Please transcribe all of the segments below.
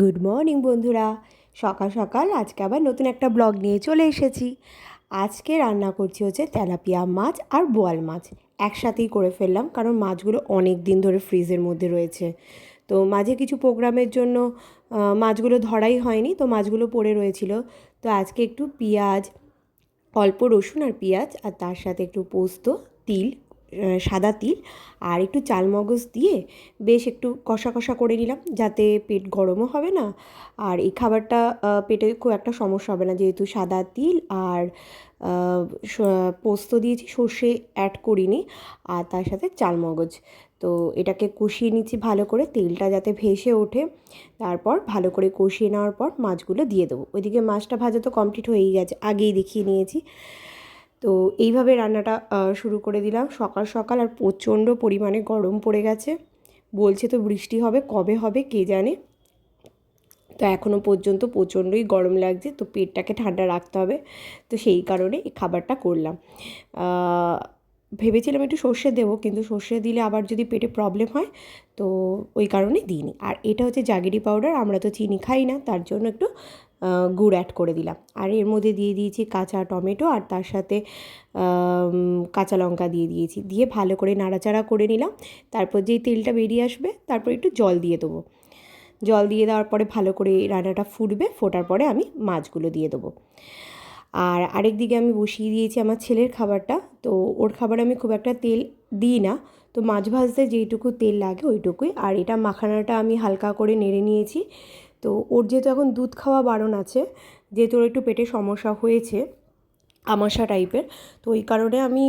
Good morning বন্ধুরা। সকাল সকাল আজকে আবার নতুন একটা ব্লগ নিয়ে চলে এসেছি। আজকে রান্না করছি হচ্ছে তেলাপিয়া মাছ আর বোয়াল মাছ। একসাথেই করে ফেললাম, কারণ মাছগুলো অনেক দিন ধরে ফ্রিজের মধ্যে রয়েছে। তো মাঝে কিছু প্রোগ্রামের জন্য মাছগুলো ধরাই হয়নি, তো মাছগুলো পড়ে রয়েছিল। তো আজকে একটু পেঁয়াজ, অল্প রসুন আর পেঁয়াজ, আর তার সাথে একটু পোস্ত, তিল সাদা তিল আর একটু চালমগজ দিয়ে বেশ একটু কষা কষা করে নিলাম যাতে পেট গরমও হবে না। আর এই খাবারটা পেটে খুব একটা সমস্যা হবে না। যেহেতু সাদা তিল আর পোস্ত দিয়েছি, সর্ষে অ্যাড করিনি আর তার সাথে চালমগজ। তো এটাকে কষিয়ে নিচ্ছি ভালো করে, তেলটা যাতে ভেসে ওঠে। তারপর ভালো করে কষিয়ে নেওয়ার পর মাছগুলো দিয়ে দেবো। ওইদিকে মাছটা ভাজা তো কমপ্লিট হয়েই গেছে, আগেই দেখিয়ে নিয়েছি। তো এইভাবে রান্নাটা শুরু করে দিলাম। সকাল সকাল আর প্রচণ্ড পরিমাণে গরম পড়ে গেছে। বলছে তো বৃষ্টি হবে, কবে হবে কে জানে? তো এখনও পর্যন্ত প্রচণ্ডই গরম লাগছে, তো পেটটাকে ঠান্ডা রাখতে হবে। তো সেই কারণে এই খাবারটা করলাম। ভেবেছিলাম একটু সর্ষে দেবো, কিন্তু সর্ষে দিলে আবার যদি পেটে প্রবলেম হয়, তো ওই কারণে দিইনি। আর এটা হচ্ছে জাগিরি পাউডার আমরা তো চিনি খাই না, তার জন্য একটু গুড় অ্যাড করে দিলাম। আর এর মধ্যে দিয়ে দিয়েছি কাঁচা টমেটো আর তার সাথে কাঁচা লঙ্কা দিয়ে দিয়েছি। দিয়ে ভালো করে নাড়াচাড়া করে নিলাম। তারপর যেই তেলটা বেরিয়ে আসবে, তারপর একটু জল দিয়ে দেবো। জল দিয়ে দেওয়ার পরে ভালো করে রান্নাটা ফুটবে, ফোটার পরে আমি মাছগুলো দিয়ে দেবো। আর আরেক দিকে আমি বসিয়ে দিয়েছি আমার ছেলের খাবারটা। তো ওর খাবারে আমি খুব একটা তেল দিই না। তো মাছ ভাজতে যেইটুকু তেল লাগে ওইটুকুই। আর এটা মাখানাটা আমি হালকা করে নেড়ে নিয়েছি। তো ওর যেহেতু এখন দুধ খাওয়া বারণ আছে, যেহেতু ওর একটু পেটে সমস্যা হয়েছে, আমাশা টাইপের তো ওই কারণে আমি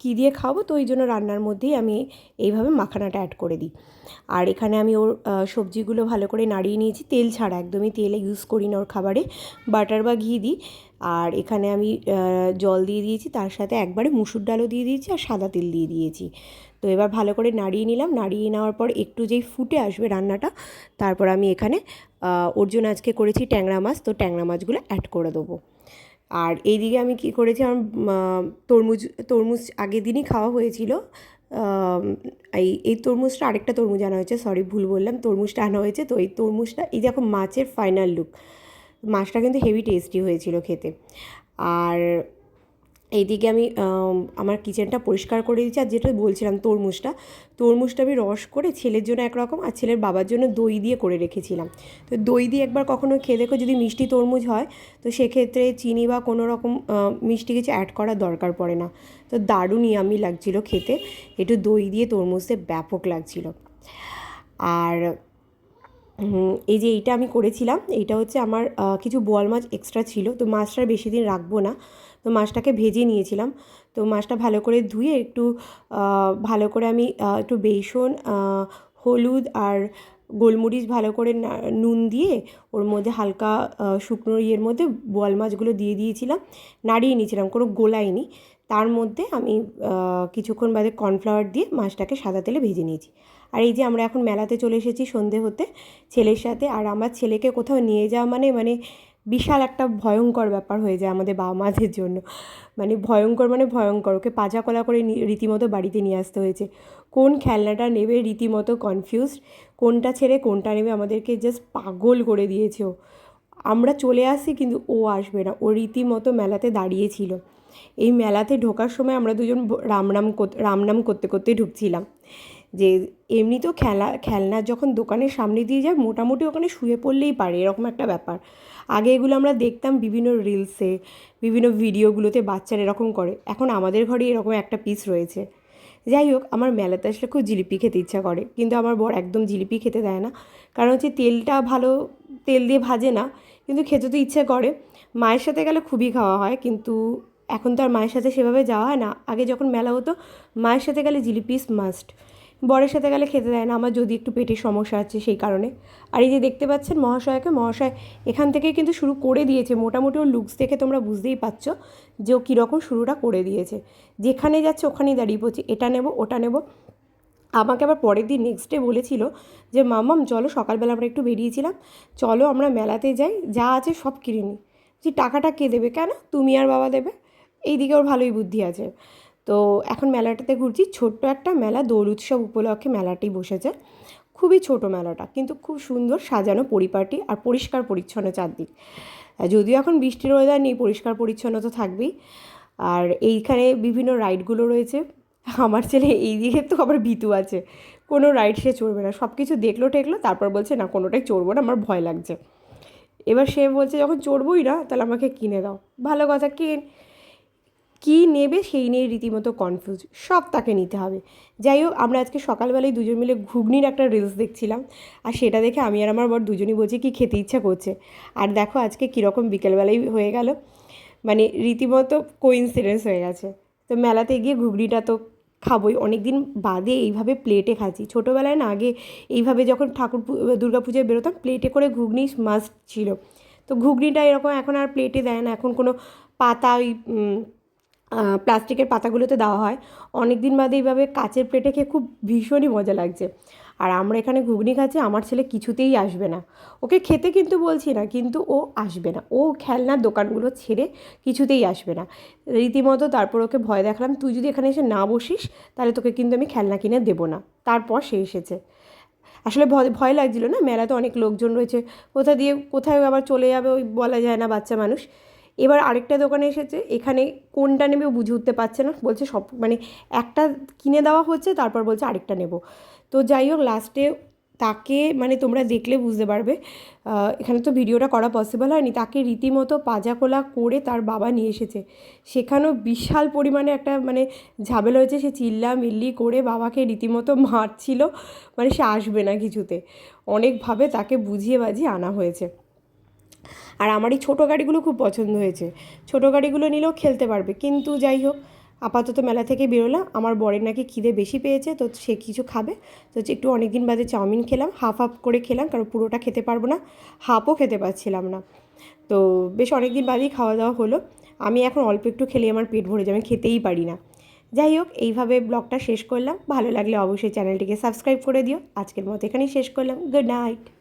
কী দিয়ে খাওয়াবো? তো ওই জন্য রান্নার মধ্যেই আমি এইভাবে মাখানাটা অ্যাড করে দিই। আর এখানে আমি ওর সবজিগুলো ভালো করে নাড়িয়ে নিয়েছি। তেল ছাড়া একদমই তেলে ইউজ করি না ওর খাবারে। বাটার বা ঘি দিই। আর এখানে আমি জল দিয়ে দিয়েছি। তার সাথে একবারে মুসুর ডালও দিয়ে দিয়েছি আর সাদা তেল দিয়ে দিয়েছি। তো এবার ভালো করে নাড়িয়ে নিলাম। নাড়িয়ে নেওয়ার পর একটু যেই ফুটে আসবে রান্নাটা, তারপর আমি এখানে ওর জন্য আজকে করেছি ট্যাংরা মাছ। তো ট্যাংরা মাছগুলো অ্যাড করে দেবো। আর এইদিকে আমি কি করেছি, আমার তরমুজ তরমুজ আগের দিনই খাওয়া হয়েছিল। এই এই তরমুজটা আরেকটা তরমুজ আনা হয়েছে সরি ভুল বললাম, তরমুজটা আনা হয়েছে। তো এই তরমুজটা, এই দেখো মাছের ফাইনাল লুক মাছটা কিন্তু হেভি টেস্টি হয়েছিল খেতে। আর এইদিকে আমি আমার কিচেনটা পরিষ্কার করে দিচ্ছি আর যেটা বলছিলাম তরমুজটা তরমুজটা আমি রস করে ছেলের জন্য একরকম আর ছেলের বাবার জন্য দই দিয়ে করে রেখেছিলাম। তো দই দিয়ে একবার কখনো খেয়ে দেখো যদি মিষ্টি তরমুজ হয়, তো সেক্ষেত্রে চিনি বা কোনো রকম মিষ্টি কিছু অ্যাড করার দরকার পড়ে না। তো দারুণ ইয়ামি লাগছিল খেতে, একটু দই দিয়ে তরমুজে ব্যাপক লাগছিল। আর এই যে এইটা আমি করেছিলাম, এইটা হচ্ছে আমার কিছু বোয়াল মাছ এক্সট্রা ছিল, তো মাছটা বেশি দিন রাখব না। তো মাছটাকে ভেজে নিয়েছিলাম। তো মাছটা ভালো করে ধুয়ে একটু ভালো করে আমি একটু বেসন হলুদ আর গোলমরিচ ভালো করে নুন দিয়ে ওর মধ্যে হালকা শুকনো ইয়ের মধ্যে বোয়াল মাছগুলো দিয়ে দিয়েছিলাম। নাড়িয়ে নিয়েছিলাম, কোনো গোলাইনি তার মধ্যে আমি কিছুক্ষণ বাদে কর্নফ্লাওয়ার দিয়ে মাছটাকে সাদা তেলে ভেজে নিয়েছি। আর এই যে আমরা এখন মেলাতে চলে এসেছি সন্ধে হতে, ছেলের সাথে আর আমার ছেলেকে কোথাও নিয়ে যাওয়া মানে মানে বিশাল একটা ভয়ঙ্কর ব্যাপার হয়ে যায় আমাদের বাবা মাদের জন্য। মানে ভয়ঙ্কর মানে ভয়ঙ্কর, ওকে পাজা কলা করে রীতিমতো বাড়িতে নিয়ে আসতে হয়েছে। কোন খেলনাটা নেবে রীতিমতো কনফিউজড কোনটা ছেড়ে কোনটা নেবে আমাদেরকে জাস্ট পাগল করে দিয়েছে ও। আমরা চলে আসি কিন্তু ও আসবে না, ও রীতিমতো মেলাতে দাঁড়িয়েছিল এই মেলাতে ঢোকার সময় আমরা দুজন রামনাম রাম রাম কর- রাম নাম করতে করতে ঢুকছিলাম। যে এমনি তো খেলা, খেলনা যখন দোকানের সামনে দিয়ে যায়, মোটামুটি ওখানে শুয়ে পড়লেই পারে, এরকম একটা ব্যাপার। আগে এগুলো আমরা দেখতাম বিভিন্ন রিলসে বিভিন্ন ভিডিওগুলোতে বাচ্চারা এরকম করে। এখন আমাদের ঘরে এরকম একটা পিস রয়েছে। যাই হোক, আমার মেলাতে আসলে খুব জিলিপি খেতে ইচ্ছা করে, কিন্তু আমার বর একদম জিলিপি খেতে দেয় না। কারণ হচ্ছে তেলটা ভালো, তেল দিয়ে ভাজে না, কিন্তু খেতে তো ইচ্ছে করে। মায়ের সাথে গেলে খুবই খাওয়া হয়, কিন্তু এখন তো আর মায়ের সাথে সেভাবে যাওয়া হয় না। আগে যখন মেলা হতো, মায়ের সাথে গেলে জিলিপিস মাস্ট বরের সাথে গেলে খেতে দেয় না, আমার যদি একটু পেটের সমস্যা আছে সেই কারণে। আর এই যে দেখতে পাচ্ছেন মহাশয়কে, মহাশয় এখান থেকে কিন্তু শুরু করে দিয়েছে। মোটামুটি ওর লুকস দেখে তোমরা বুঝতেই পারছ যে ও কীরকম শুরুটা করে দিয়েছে। যেখানে যাচ্ছে ওখানেই দাঁড়িয়ে পড়ছে, এটা নেব, ওটা নেব। আমাকে আবার পরের দিন নেক্সট ডে বলেছিল যে মামাম চলো সকালবেলা আমরা একটু বেরিয়েছিলাম। চলো আমরা মেলাতে যাই, যা আছে সব কিনে নিই যে, টাকাটা কে দেবে? কেন? তুমি আর বাবা দেবে। এই দিকে ওর ভালোই বুদ্ধি আছে। তো এখন মেলাটাতে ঘুরছি। ছোট্ট একটা মেলা, দোল উৎসব উপলক্ষে মেলাটি বসেছে। খুবই ছোট মেলাটা, কিন্তু খুব সুন্দর সাজানো পরিপাটি আর পরিষ্কার পরিচ্ছন্ন চারদিক। যদিও এখন বৃষ্টির ওয়েদার নেই, পরিষ্কার পরিচ্ছন্ন তো থাকবেই। আর এইখানে বিভিন্ন রাইডগুলো রয়েছে। আমার ছেলে এই দিকে তো আবার ভীতু আছে। কোনো রাইড সে চড়বে না। সব কিছু দেখল টেকলো তারপর বলছে, না, কোনোটাই চড়বো না, আমার ভয় লাগছে। এবার সে বলছে, যখন চড়বই না, তাহলে আমাকে কিনে দাও। ভালো কথা, কিন? কী নেবে সেই নিয়ে রীতিমতো কনফিউজ সব তাকে নিতে হবে। যাই হোক, আমরা আজকে সকালবেলায় দুজন মিলে ঘুগনির একটা রিলস দেখছিলাম। আর সেটা দেখে আমি আর আমার বর দুজনই বলছি, কি খেতে ইচ্ছা করছে? আর দেখো আজকে কীরকম বিকেলবেলায় হয়ে গেল। মানে রীতিমতো কোইন্সিডেন্স হয়ে গেছে। তো মেলাতে গিয়ে ঘুগনিটা তো খাবোই। অনেক দিন বাদে এইভাবে প্লেটে খাচ্ছি। ছোটোবেলায় না, আগে এইভাবে যখন ঠাকুর দুর্গা পুজোয় বেরোতাম প্লেটে করে ঘুগনি মাস্ট ছিল। তো ঘুগনিটা এরকম এখন আর প্লেটে দেয় না। এখন কোনো পাতা ওই প্লাস্টিকের পাতাগুলোতে দেওয়া হয়। অনেক দিন বাদে এইভাবে কাচের প্লেটে খেয়ে খুব ভীষণই মজা লাগছে। আর আমরা এখানে ঘুগনি খাচ্ছি, আমার ছেলে কিছুতেই আসবে না। ওকে খেতে কিন্তু বলছি না, কিন্তু ও আসবে না। ও খেলনার দোকানগুলো ছেড়ে কিছুতেই আসবে না। রীতিমতো তারপর ওকে ভয় দেখালাম, তুই যদি এখানে এসে না বসিস, তাহলে তোকে কিন্তু আমি খেলনা কিনে দেবো না। তারপর সে এসেছে। আসলে ভয় ভয় লাগছিল না? মেলাতে অনেক লোকজন রয়েছে। কোথা দিয়ে, কোথায় আবার চলে যাবে ওই বলা যায় না বাচ্চা মানুষ। এবার আরেকটা দোকানে এসেছে, এখানে কোনটা নেবে বুঝে উঠতে পারছে না, বলছে সব মানে একটা কিনে দেওয়া হচ্ছে, তারপর বলছে আরেকটা নেব। তো যাই হোক লাস্টে তাকে মানে তোমরা দেখলে বুঝতে পারবে এখানে তো ভিডিওটা করা পসিবল হয়নি, তাকে রীতিমতো পাজাকোলা করে তার বাবা নিয়ে এসেছে। সেখানেও বিশাল পরিমাণে একটা মানে ঝামেলা হয়েছে, সে চিল্লা মিল্লি করে বাবাকে রীতিমতো মারছিল মানে সে আসবে না কিছুতে। অনেকভাবে তাকে বুঝিয়ে বাজিয়ে আনা হয়েছে। আর আমার এই ছোটো গাড়িগুলো খুব পছন্দ হয়েছে। ছোটো গাড়িগুলো নিলেও খেলতে পারবে। কিন্তু যাই হোক, আপাতত মেলা থেকে বেরোলাম। আমার বরের নাকি খিদে বেশি পেয়েছে, তো সে কিছু খাবে। তো একটু অনেক দিন বাদে চাউমিন খেলাম, হাফ হাফ করে খেলাম, কারণ পুরোটা খেতে পারব না। হাফও খেতে পারছিলাম না। তো বেশ অনেক দিন বাদেই খাওয়া দাওয়া হলো। আমি এখন অল্প একটু খেলে আমার পেট ভরে যাবে খেতেই পারি না। যাই হোক, এইভাবে ব্লগটা শেষ করলাম। ভালো লাগলে অবশ্যই চ্যানেলটিকে সাবস্ক্রাইব করে দিও। আজকের মতো এখানেই শেষ করলাম। Good night.